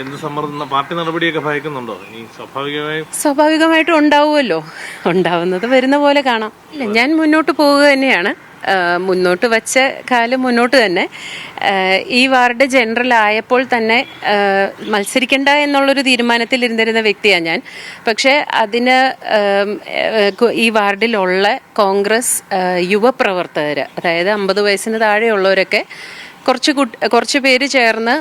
എന്ത് സമ്മർദ്ദം പാർട്ടി നടപടിയൊക്കെ ഭയക്കുന്നുണ്ടോ? സ്വാഭാവികമായും സ്വാഭാവികമായിട്ടും ഉണ്ടാവുമല്ലോ. ഉണ്ടാവുന്നത് വരുന്ന പോലെ കാണാം. ഇല്ല ഞാൻ മുന്നോട്ട് പോവുക തന്നെയാണ്. മുന്നോട്ട് വച്ച കാലം മുന്നോട്ട് തന്നെ. ഈ വാർഡ് ജനറൽ ആയപ്പോൾ തന്നെ മത്സരിക്കണ്ട എന്നുള്ളൊരു തീരുമാനത്തിൽ ഇരുന്നിരുന്ന വ്യക്തിയാണ് ഞാൻ. പക്ഷേ അതിന് ഈ വാർഡിലുള്ള കോൺഗ്രസ് യുവപ്രവർത്തകർ അതായത് അമ്പത് വയസ്സിന് താഴെയുള്ളവരൊക്കെ കുറച്ച് കുറച്ച് പേര് ചേർന്ന്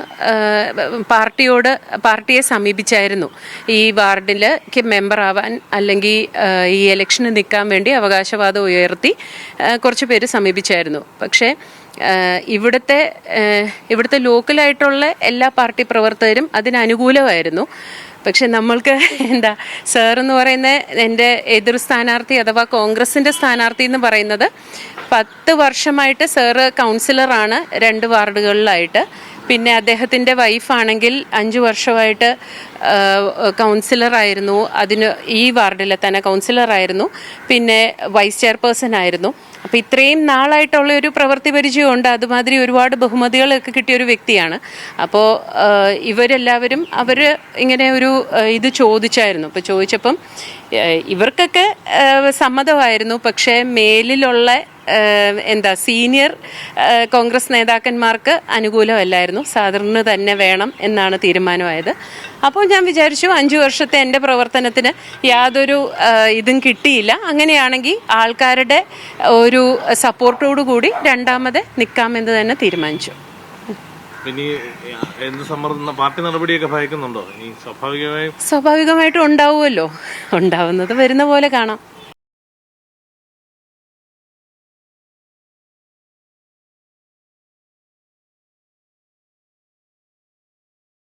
പാർട്ടിയോട് പാർട്ടിയെ സമീപിച്ചായിരുന്നു. ഈ വാർഡിൽ മെമ്പർ ആവാൻ അല്ലെങ്കിൽ ഈ ഇലക്ഷന് നിൽക്കാൻ വേണ്ടി അവകാശവാദം ഉയർത്തി കുറച്ച് പേര് സമീപിച്ചായിരുന്നു. പക്ഷേ ഇവിടുത്തെ ഇവിടുത്തെ ലോക്കലായിട്ടുള്ള എല്ലാ പാർട്ടി പ്രവർത്തകരും അതിനനുകൂലമായിരുന്നു. പക്ഷെ നമ്മൾക്ക് എന്താ സാർ എന്ന് പറയുന്ന എന്റെ എതിർ സ്ഥാനാർത്ഥി അഥവാ കോൺഗ്രസിന്റെ സ്ഥാനാർത്ഥി എന്ന് പറയുന്നത് പത്ത് വർഷമായിട്ട് സാറ് കൗൺസിലറാണ് രണ്ട് വാർഡുകളിലായിട്ട്. പിന്നെ അദ്ദേഹത്തിന്റെ വൈഫാണെങ്കിൽ അഞ്ച് വർഷമായിട്ട് കൗൺസിലറായിരുന്നു. അതിന് ഈ വാർഡിലെ തന്നെ കൗൺസിലറായിരുന്നു. പിന്നെ വൈസ് ചെയർപേഴ്സൺ ആയിരുന്നു അപ്പോൾ ഇത്രയും നാളായിട്ടുള്ള ഒരു പ്രവൃത്തി പരിചയമുണ്ട്. അതുമാതിരി ഒരുപാട് ബഹുമതികളൊക്കെ കിട്ടിയ ഒരു വ്യക്തിയാണ്. അപ്പോൾ ഇവരെല്ലാവരും അവർ ഇങ്ങനെ ഒരു ഇത് ചോദിച്ചായിരുന്നു. അപ്പോൾ ചോദിച്ചപ്പം ഇവർക്കൊക്കെ സമ്മതമായിരുന്നു. പക്ഷേ മേലിലുള്ള എന്താ സീനിയർ കോൺഗ്രസ് നേതാക്കന്മാർക്ക് അനുകൂലമല്ലായിരുന്നു. സാധാരണ തന്നെ വേണം എന്നാണ് തീരുമാനമായത്. അപ്പോൾ ഞാൻ വിചാരിച്ചു അഞ്ചു വർഷത്തെ എന്റെ പ്രവർത്തനത്തിന് യാതൊരു ഇതും കിട്ടിയില്ല. അങ്ങനെയാണെങ്കിൽ ആൾക്കാരുടെ ഒരു സപ്പോർട്ടോടു കൂടി രണ്ടാമത് നിൽക്കാമെന്ന് തന്നെ തീരുമാനിച്ചു. ഇനി ഈ എന്ത് സമ്മർദ്ദം പാർട്ടി നടപടിയൊക്കെ ഭയക്കുന്നുണ്ടോ? ഈ സ്വാഭാവികമായും സ്വാഭാവികമായിട്ടും ഉണ്ടാവുമല്ലോ. ഉണ്ടാവുന്നത് വരുന്ന പോലെ കാണാം.